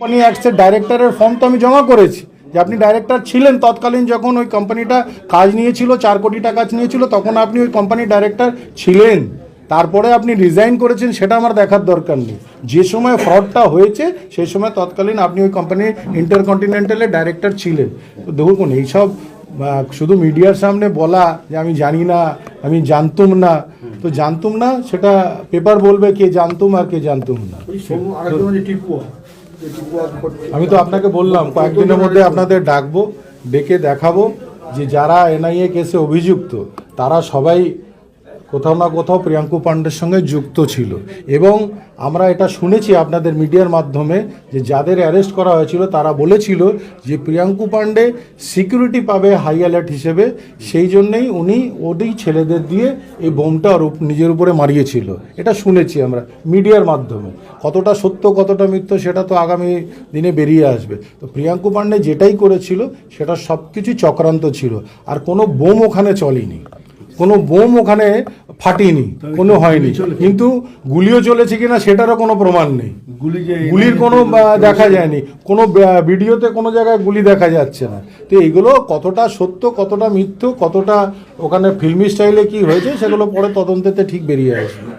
Company অ্যাক্টসের ডাইরেক্টরের form তো আমি জমা করেছি। যে আপনি ডাইরেক্টর ছিলেন, তৎকালীন যখন ওই কোম্পানিটা কাজ নিয়েছিল, চার কোটি টাকা নিয়েছিল, তখন আপনি ওই কোম্পানির ডাইরেক্টর ছিলেন। তারপরে আপনি রিজাইন করেছেন, সেটা আমার দেখার দরকার নেই। যে সময় ফ্রডটা হয়েছে সেই সময় তৎকালীন আপনি ওই কোম্পানির ইন্টারকন্টিনেন্টালের ডাইরেক্টর ছিলেন। তো দেখুন, এইসব শুধু মিডিয়ার সামনে বলা যে আমি জানি না, আমি জানতুম না, তো জানতুম না, সেটা পেপার বলবে কে জানতুম আর কে জানতুম না। আমি তো আপনাকে বললাম, কয়েকদিনের মধ্যে আপনাদের ডাকবো, ডেকে দেখাবো যে যারা এনআইএ কেসে অভিযুক্ত, তারা সবাই কোথাও না কোথাও প্রিয়াঙ্কু পাণ্ডের সঙ্গে যুক্ত ছিল। এবং আমরা এটা শুনেছি আপনাদের মিডিয়ার মাধ্যমে যে যাদের অ্যারেস্ট করা হয়েছিল তারা বলেছিল যে প্রিয়াঙ্কু পাণ্ডে সিকিউরিটি পাবে হাই অ্যালার্ট হিসেবে, সেই জন্যেই উনি ওদের ছেলেদের দিয়ে এই বোমটা নিজের উপরে মারিয়েছিল। এটা শুনেছি আমরা মিডিয়ার মাধ্যমে। কতটা সত্য, কতটা মিথ্য সেটা তো আগামী দিনে বেরিয়ে আসবে। তো প্রিয়াঙ্কু পাণ্ডে যেটাই করেছিল সেটা সব কিছু চক্রান্ত ছিল। আর কোনো বোম ওখানে চলেনি। কোনো বোম ওখানে ফাটিনি কোনো হয়নি। কিন্তু গুলিও চলেছে কিনা সেটারও কোনো প্রমাণ নেই। গুলি গুলির কোনো দেখা যায়নি। কোনো ভিডিওতে কোনো জায়গায় গুলি দেখা যাচ্ছে না। তো এগুলো কতটা সত্য কতটা মিথ্য কতটা ওখানে ফিল্মি স্টাইলে কি হয়েছে সেগুলো পরে তদন্তেতে ঠিক বেরিয়ে আসবে।